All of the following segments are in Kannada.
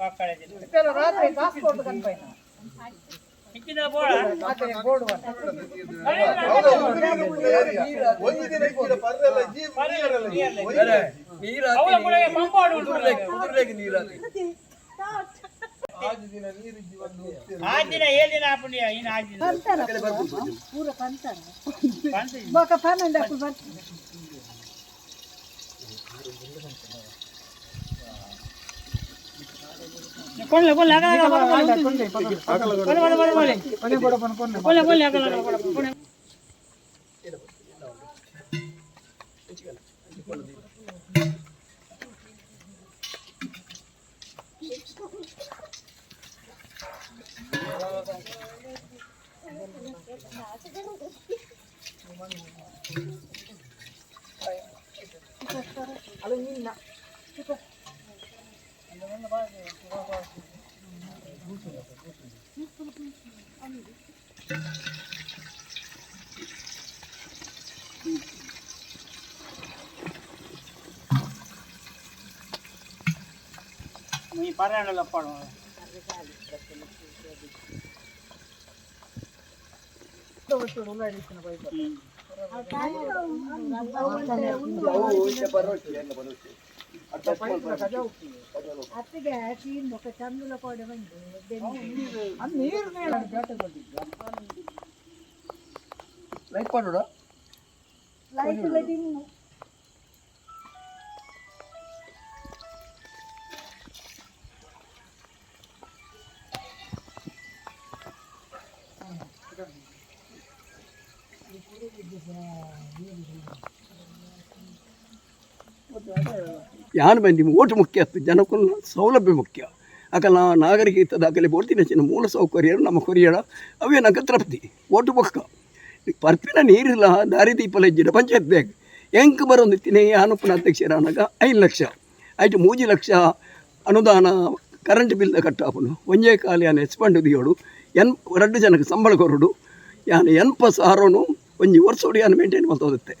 రాత్రి పాస్పోర్ట్ కనిపోయినా ఒక పన్నెండు అప్పుడు ರಾತ್ರಿ ಕಾಸು ಕೊಟ್ಟು ಕನ್ಪೈನ ಮತ್ತೆ ಬೋರ್ಡ್ ಬಂತು. ಹೌದು, ಒಂದು ದಿನ ಉಳ್ಳ ಏರಿಯಾ. ಒಂದು ದಿನ ಇಂಚಿನ ಪರ್ರೆಲ್ಲ ಜೀವ ನೀರೆಲ್ಲ ಇದೆ. ಅತ್ತಿಗೆ ತೀನ್ ಬೊಕ ಚಂದುಲ ಕೊಡೆ ಬಂದು ಅದು ನೀರು ಲೈಕ್ ಮಾಡೋಣ ಲೈಟ್ ಇಲ್ಲ ಯಾನು ಬಂದಿ ಓಟು ಮುಖ್ಯ ಆಯ್ತು ಜನಕ್ಕೂ ಸೌಲಭ್ಯ ಮುಖ್ಯ. ಅಕಲ ನಾಗರಿಕತೆ ದಾಖಲೆ ಹೆಚ್ಚಿನ ಮೂಲ ಸೌಕರ್ಯ ನಮ್ಮ ಕೊರಿಯಡ ಅವೇ ನಂಗೆ ತೃಪ್ತಿ ಓಟು ಪಕ್ಕ ಪರ್ಪಿನ ನೀರಿಲ್ಲ, ದಾರಿ ದೀಪಲ ಹೆಜ್ಜಿನ ಪಂಚಾಯತ್ ಬ್ಯಾಗ್. ಹೆಂಗೆ ಬರೋದು ತಿನ್ನೇ ಅನುಪನ ಅಧ್ಯಕ್ಷರಾನಾಗ ಐದು ಲಕ್ಷ. ಆಯ್ತು ಮೂಜಿ ಲಕ್ಷ ಅನುದಾನ ಕರೆಂಟ್ ಬಿಲ್ ಕಟ್ಟಾಪನು. ಒಂಜೇ ಕಾಲಿ ಯಾನು ಎಕ್ಸ್ಪಂಡ್ ದಿಯೋಡು. ಎನ್ ಎರಡು ಜನಕ್ಕೆ ಸಂಬಳ ಕೊರಡು. ಯಾನು ಪಸ್ ಸಾರೋನು ಒಂಜಿ ವರ್ಷೋಡು ಯಾನು ಮೇಂಟೈನ್ ಮಾಡ್ತೋಗುತ್ತೆ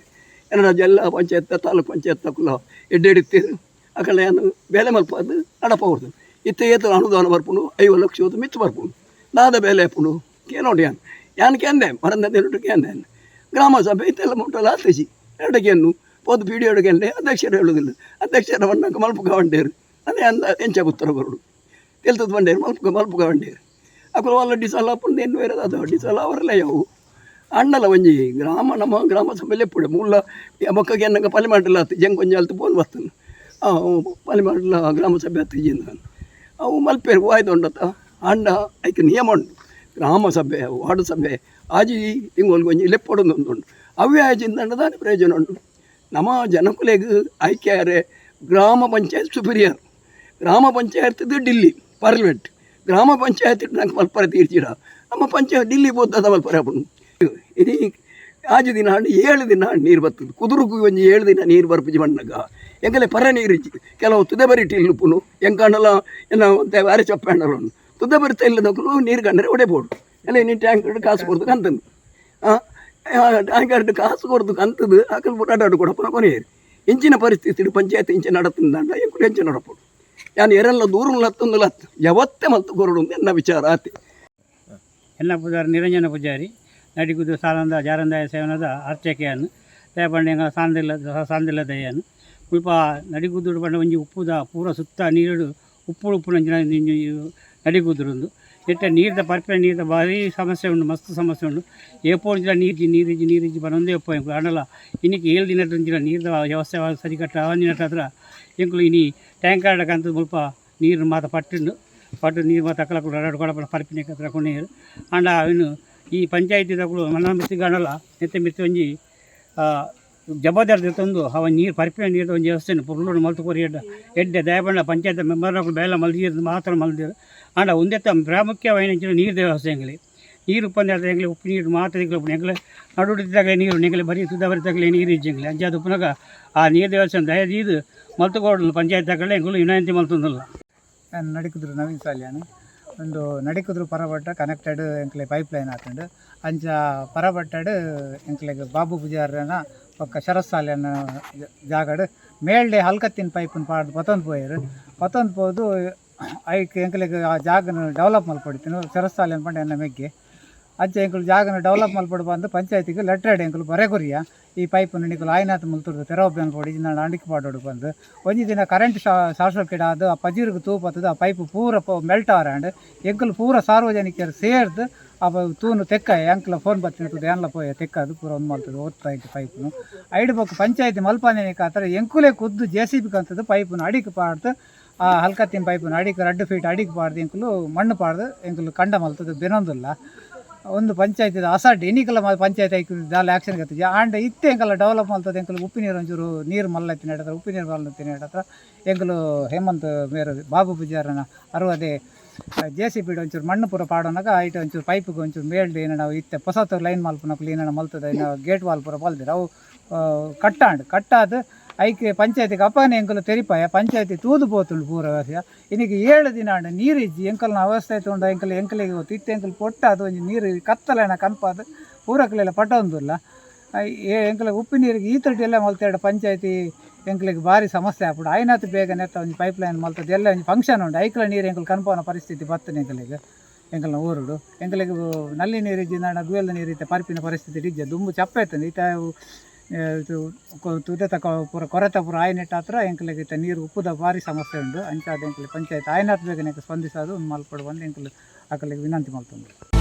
ಕನ್ನಡ ಜಿಲ್ಲಾ ಪಂಚಾಯತ್ ತಾಲೂಕು ಪಂಚಾಯತ್ ಕುಲ ಎಡ್ಡೆಡುತ್ತೇವೆ ಅಕಲ್ಯಾನು ಬೇಲೆ ಮಲ್ಪದ್ದು ಅಡಪ ಕೊಡ್ತೇನೆ ಇತ್ತೆ ಏತು ಅನುದಾನ ಬರ್ಪುಂಡು ಐವತ್ತು ಲಕ್ಷ ಹೊತ್ತು ಮಿತ್ತು ಬರ್ಪುಂಡು ನಾದ ಬೇಲೆ ಪುಂಡು ಕೇ ನೋಡಿ ಯಾನು ಯಾನು ಕೆಂದೆ ಮರಂದ ಎರಡು ಕೆಂದೆ ಗ್ರಾಮ ಸಭೆ ಇತ್ತೆಲ್ಲ ಮುಟ್ಟಲ್ಲ ಆತೇಸಿ ಎರಡು ಕೆನ್ನು ಪೋದು ಪಿ ಡಿ ಒಡಗೆಂಡೆ ಅಧ್ಯಕ್ಷರು ಹೇಳುವುದಿಲ್ಲ ಅಧ್ಯಕ್ಷರ ಬಂದಾಗ ಮಲ್ಪುಕ ಬಂಡೇರು ಅದೇ ಅಂದ ಎಂಚ ಉತ್ತರ ಬರುಡು ತಿಳ್ತದ ಬಂಡೇರು ಮಲ್ಪುಕ ಮಲ್ಪು ಬಂಡೇರು ಅಕಲು ಅಲ್ಲ ಡಿಸಲ್ಲ ಪುಂಡು ಏನು ಬೇರೆ ಅದು ಡಿಸಲ್ಲ ಅವರಲ್ಲ ಯಾವು ಅಣ್ಣಲ ಒಂಜಿ ಗ್ರಾಮ ನಮ್ಮ ಗ್ರಾಮ ಸಭೆಯಲ್ಲಿ ಎಪ್ಪುಡೆ ಮುಲ್ಲ ಮೊಕ್ಕಗೆ ಎನ್ನಗ ಪಲಿ ಮಾಡಲ್ಲ ಹತ್ತು ಜಂಗ್ ಕೊಂಚ ಅಲ್ತು ಫೋನ್ ಬರ್ತನು ಪಲಿ ಮಾಡಲ್ಲ ಗ್ರಾಮ ಸಭೆ ಹತ್ತು ಜಿಂದ ಅವು ಮಲ್ಪೇರು ವಾಯ್ದು ಉಂಡತ್ತ ಅಣ್ಣ, ಐಕೆ ನಿಯಮ ಉಂಟು. ಗ್ರಾಮ ಸಭೆ, ವಾರ್ಡ್ ಸಭೆ ಆಜಿ ಹಿಂಗೆ ಒಂಜಿ ಲೆಪ್ಪೊಡೊಂದು ಉಂಟು. ಅವೇ ಆಜಿಂದ ದಾನಿ ಪ್ರಯೋಜನ ಉಂಟು. ನಮ್ಮ ಜನಕುಲೆಗ್ ಆಯ್ಕೆಯಾರೆ ಗ್ರಾಮ ಪಂಚಾಯತ್ ಸುಪೀರಿಯರ್. ಗ್ರಾಮ ಪಂಚಾಯತ್ ಡಿಲ್ಲಿ, ಪಾರ್ಲಿಮೆಂಟ್. ಗ್ರಾಮ ಪಂಚಾಯತ್ ನಂಗೆ ಮಲ್ಪರ ತೀರ್ಚಿಡ. ನಮ್ಮ ಪಂಚಾಯತ್ ಡಿಲ್ಲಿ ಬೋದ್ದದ ಮಲ್ಪರ ಇಡೀ ಆಜು ದಿನ ಹಣ್ಣು ಏಳು ದಿನ ಹಣ್ಣು ನೀರು ಬರ್ತದೆ ಕುದುರುಗು ಒಂಜಿ ಏಳು ದಿನ ನೀರು ಬರ್ಪುಜಿ ಮಣ್ಣಗ ಎಂಕಲೆ ಪರ ನೀರು ಇಜ್ಜಿ ಕೆಲವು ತುದೆ ಬರಿಟಿ ಇಲ್ಲುಪುನು ಎಂಕಣ್ಣಲ ಏನೋ ಒಂತೆ ವಾರೆ ಚೊಪ್ಪೆ ಹಣ್ಣಲು ತುದೆ ಬರಿತ ಇಲ್ಲದಕ್ಕೂ ನೀರು ಕಂಡ್ರೆ ಒಡೆಬೋಡು ಎಲ್ಲ ನೀನು ಟ್ಯಾಂಕ್ ಹಿಡ್ದು ಕಾಸು ಕೊಡ್ದು ಕಂತಂದು ಟ್ಯಾಂಕ್ ಹಿಡ್ದು ಕಾಸು ಕೊಡ್ದು ಕಂತದು ಆಕಲ್ ಬುಟಾಡು ಕೂಡ ಪುನಃ ಕೊನೆಯೇರಿ ಇಂಚಿನ ಪರಿಸ್ಥಿತಿ ಪಂಚಾಯತ್ ಇಂಚ ನಡತಂದಂಡ ಎಂಕುಲು ಹೆಂಚ ನಡಪೋಡು ಯಾನು ಎರೆಲ್ಲ ದೂರ ಲತ್ತೊಂದು ಲತ್ತು ಯಾವತ್ತೇ ಮಲ್ತು ಕೊರಡು ಎನ್ನ ವಿಚಾರ ಆತಿ ಎಲ್ಲ ಪೂಜಾರಿ ನಿರಂಜನ ಪೂಜಾರಿ ನಡಿಗುದು ಸಾಲಂದ ಜಾರಂದಾಯ ಸೇವನದ ಅರ್ಚಕೆಯನ್ನು ದಯಪಂಡೆಂಗ ಸಾಂದಿಲ್ಲ ಸಾಂದಿಲ್ಲ ದಯನು ಮುಲ್ಪ ನಡಿಗುದುಡು ಪಂಡ ಒಂಜಿ ಉಪ್ಪುದ ಪೂರ ಸುತ್ತ ನೀರು ಉಪ್ಪು ಉಪ್ಪು ನಂಜಿನ ನಡಿಗುದುರುಂದು. ಎಟ್ಟ ನೀರ್ದ ಪರ್ಪಿನ ನೀರ್ದ ಭಾರಿ ಸಮಸ್ಯೆ ಉಂಡು, ಮಸ್ತ್ ಸಮಸ್ಯೆ ಉಂಡು. ಏಪೋಂಚಿನ ನೀರಿಜಿ ನೀರಿಜಿ ನೀರಿಜಿ ಬನೊಂದೇ ಒಪ್ಪ ಎಂಕು ಅಂಡಲ ಇನ್ನಿಕ್ಕೆ ಏಳು ದಿನದ ನೀರ್ದ ವ್ಯವಸ್ಥೆ ಸರಿ ಕಟ್ಟ ಆವೊಂದಿನ ಎಂಕುಲು ಇನಿ ಟ್ಯಾಂಕರ್ಡ ಕಂತ ಮುಲ್ಪ ನೀರು ಮಾತ ಪಟ್ಟುಂಡು. ಪಟ್ಟು ನೀರು ಮಾತ ಅಕ್ಕಲ ಕೊಡಪಡ ಪರ್ಪಿನ ಹತ್ರ ಕೊನೆಯರು ಅಂಡ ಅವನು ಈ ಪಂಚಾಯತಿ ತಗೊಳ್ಳು ಮನ ಮಿತ್ತಿ ಗಣಲ ನೆತ್ತೆ ಮಿತ್ತಿ ಒಂಜಿ ಜಬರ್ದಸ್ತ್ ತಂದು ಅವ ನೀರು ಪರಿಪಿನ ನೀರು ಒಂದು ವ್ಯವಸ್ಥೆ ಪುರ್ಲೂರು ಮಲ್ತುಕೋರಿ ಎಡ್ಡ ಎಡ್ಡೆ ದಯಬಣ್ಣ ಪಂಚಾಯತ್ ಮೆಂಬರ್ಗಳು ಬೇಲ ಮಲ್ದಿರ್ ಮಾತ್ರ ಮಲ್ದಿರು ಆಂಡ ಒಂದೆತ್ತ ಪ್ರಾಮುಖ್ಯವಾಯಿನ ನೀರು ವ್ಯವಸ್ಥೆ ಎಂಗ್ಲಿ ನೀರು ಉಪ್ಪಂದ ಎಂಗ್ಲೆ ಉಪ್ಪು ನೀರು ಮಾತ್ರ ಎಂಗ್ಲಿ ಎಂಗ್ಲೆ ನಡುಡಿದಾಗ ನೀರು ನೆಗಲೆ, ಬರೀ ಸುದ್ದ ಬರಿತಾಗಲೇ ನೀರು ಇಜ್ಜಂಗ್ಲಿ ಅಂಜಾದ ಉಪ್ಪನಾಗ ಆ ನೀರು ದೇವಸ್ಥಾನ ದಯದೀದು ಮಲ್ತುಕೋಡಲು ಪಂಚಾಯತ್ ತಗೊಳ್ಳೆ ಎಂಗಳು ವಿನಂತಿ ಮಲ್ತಂದಲ್ಲ. ನಾನು ನಡಿಕುದ್ರು ನವೀನ್ ಸಾಲ್ಯಾನು. ಒಂದು ನಡಿಕುದ್ರು ಪರಬಟ್ಟ ಕನೆಕ್ಟೆಡ್ ಎಂಕ್ಲೆ ಪೈಪ್ ಲೈನ್ ಆತುಂಡು ಅಂಚ ಪರಬಟ್ಟಡ್ ಎಂಕ್ಲೆಗ್ ಬಾಬು ಪೂಜಾರ್ನ ಪಕ್ಕ ಶರತ್ ಜಾಗಡ್ ಮೇಲ್ಡೆ ಹಲ್ಕತ್ತಿನ ಪೈಪನ್ ಪಾಡ್ದು ಪತೊಂದು ಪೋಯರು. ಪತೊಂದು ಪೋದು ಐಕ್ ಎಂಕ್ಲೆಗ್ ಆ ಜಾಗನ ಡೆವಲಪ್ ಮಲ್ಪಡಿತೀನಿ ಶರತ್ ಪಂಡ ಎನ್ನ ಮೆಗ್ಗೆ. ಅಜ್ಜ ಎಂಕುಲು ಜಾಗನ ಡೆವಲಪ್ ಮಲ್ಪಡು ಬಂದು ಪಂಚಾಯತಿಗೆ ಲೆಟ್ರ್ ಎಂಕುಲು ಬರೆಗುರಿಯ ಈ ಪೈಪ್ ನಿಕುಲು ಆಯ್ನಾಥ ಮುಲ್ತುರ್ದು ತೆರವಬ್ಬೆನ್ ಕೊಡಿ ನಾನು ಅಂಡಿಕೆ ಪಾಡೋಡು ಬಂದು. ಒಂಜಿ ದಿನ ಕರೆಂಟ್ ಶಾರ್ಟ್ ಸರ್ಕ್ಯೂಟ್ ಆದು, ಆ ಪಜಿರ್ಗ್ ತೂಪತ್ತದು ಆ ಪೈಪ್ ಪೂರ ಮೆಲ್ಟ್ ಆರಾಂಡ್ ಎಂಕುಲು ಪೂರ ಸಾರ್ವಜನಿಕರು ಸೇರ್ದು ಆ ತೂನು ತೆಕ್ಕ ಎಂಕ್ಲ ಫೋನ್ ಬತ್ತಿನದು ಏನ್ಲ ಪೋಯ, ತೆಕ್ಕದು, ಪೂರ ಒಂದು ಮಾಡ್ತದೆ ಓದ್ತಾ ಇತ್ತು ಪೈಪ್ನು ಐಡು ಪಕ್ಕ ಪಂಚಾಯತಿ ಮಲ್ಪಾನೇನಿಕ ಆ ಥರ ಎಂಕುಲೆ ಕುದ್ದು ಜೆ ಸಿ ಬಿ ಕಂತದ್ದು ಪೈಪ್ನು ಅಡಿಕೆ ಪಾಡ್ದು, ಆ ಹಲ್ಕತ್ತಿನ ಪೈಪ್ನು ಅಡಿಕೆ ರಡ್ಡು ಫೀಟ್ ಅಡಿಕೆ ಪಾಡ್ದು ಎಂಕುಲು ಮಣ್ಣು ಪಾಡ್ದು ಎಂಕುಲು ಕಂಡ ಮಲ್ತದು, ಬೆನೊಂದಿಲ್ಲ. ಒಂದು ಪಂಚಾಯತ್ ಅಸಾಡ್ ಎನಿಕಲ್ಲ ಪಂಚಾಯತ್ ಐಕ್ ದಾಲ ಆಕ್ಷನ್ ಗತ್ತಿಜಿ ಆಂಡ್ ಇತ್ತೆ ಎಂಕಲ್ಲ ಡೆವಲಪ್ ಮಾಡ್ತದೆ ಎಂಕಲು ಉಪ್ಪು ನೀರು ಒಂಚೂರು ನೀರು ಮಲ್ಲತ್ತಿನ ಹತ್ರ. ಉಪ್ಪು ನೀರು ಮಲ್ಲತ್ತಿನ ಹತ್ರ. ಎಂಕಲು ಹೇಮಂತ್ ಮೇರು, ಬಾಬು ಪೂಜಾರನ ಅರುವದೆ ಜೆ ಸಿ ಬಿಡ್ ಒಂಚೂರು ಮಣ್ಣು ಪೂರ ಪಾಡೋನಾಗ ಐಟ್ ಒಂಚೂರು ಪೈಪಿಗೆ ಒಂಚೂರು ಮೇಲ್ಡ್ ಏನ ನಾವು ಇತ್ತೆ ಹೊಸತು ಲೈನ್ ಮಲ್ಪನಕ್ಲು ಮಲ್ತದೆ. ಏನೋ ಗೇಟ್ ವಾಲ್ ಪೂರ ಬಲ್ದಿರ ಅವು ಕಟ್ಟಾಂಡ್. ಕಟ್ಟಾದ ಐಕೆ ಪಂಚಾಯತಿಗೆ ಅಪ್ಪನೇ ಎಂಕಲು ತೆರಿಪಾಯ ಪಂಚಾಯತಿ ತೂದು ಪೋತುಂಡು ಪೂರ ವ್ಯವಸ್ಥೆ ಇನ್ನಿಗೆ ಏಳು ದಿನ ಆಂಡ ನೀರು ಇಜ್ಜಿ ಎಂಕಲ್ನ ಅವಸ್ಥೆ ತೊಂಡ ಎಂಕಲ್ ಎಂಕಲಿಗೆ ಗೊತ್ತು ಇತ್ತು ಎಂಕಲ್ ಪೊಟ್ಟ, ಅದು ಒಂಜಿ ನೀರು ಕತ್ತಲೆನ ಕನ್ಪಾದ ಪೂರಕ್ಲೆಲ್ಲ ಪಟ್ಟೊಂದಿಲ್ಲ ಎಂಕಲಿಗೆ ಉಪ್ಪು ನೀರಿಗೆ ಈ ತೊಟ್ಟಿ ಎಲ್ಲ ಮಲ್ತಾಡ ಪಂಚಾಯತಿ ಎಂಕಲಿಗೆ ಭಾರಿ ಸಮಸ್ಯೆ ಆಗ್ಬಿಡು. ಆಯ್ನಾತ್ ಬೇಗ ನೆತ್ತ ಒಂದು ಪೈಪ್ ಲೈನ್ ಮಲ್ತದೆ, ಎಲ್ಲ ಒಂದು ಫಂಕ್ಷನ್ ಉಂಟು. ಐಕ್ಲ ನೀರು ಎಂಕಲ್ ಕನ್ಪೋನ ಪರಿಸ್ಥಿತಿ ಬರ್ತದೆ ಎಂಕಲಿಗೆ ಎಂಕಲ್ನ ಊರುಡು. ಎಂಕಲಿಗೆ ನಲ್ಲಿ ನೀರು ಇಜ್ಜಿ, ನಾಡ ಗುವೆಲ್ಲ ನೀರು ಇತ್ತೆ, ಪರಿಪಿನ ಪರಿಸ್ಥಿತಿ ಇಜ್ಜೆ, ದುಂಬು ಚಪ್ಪ ಇರ್ತದೆ ಈತ ಇದು ಕೊ- ತುದೆ ತಕ ಪೂರ ಕೊರೆತ ಪೂರ ಆಯ್ನೆಟ್ಟ ಹತ್ರ ಎಂಕಲಿಗೆ ನೀರು ಉಪ್ಪುದ ಭಾರಿ ಸಮಸ್ಯೆ ಉಂಡು ಅಂಚಾದ ಎಂಕಲಿ ಪಂಚಾಯತ್ ಆಯ್ನಾತ್ ಬೇಗನೆ ಸ್ಪಂದಿಸೋದು, ಮಲ್ಪಡು ಬಂದು ಎಂಕಲು ಆಕಲಿಗೆ ವಿನಂತಿ ಮಾಡ್ತಂದು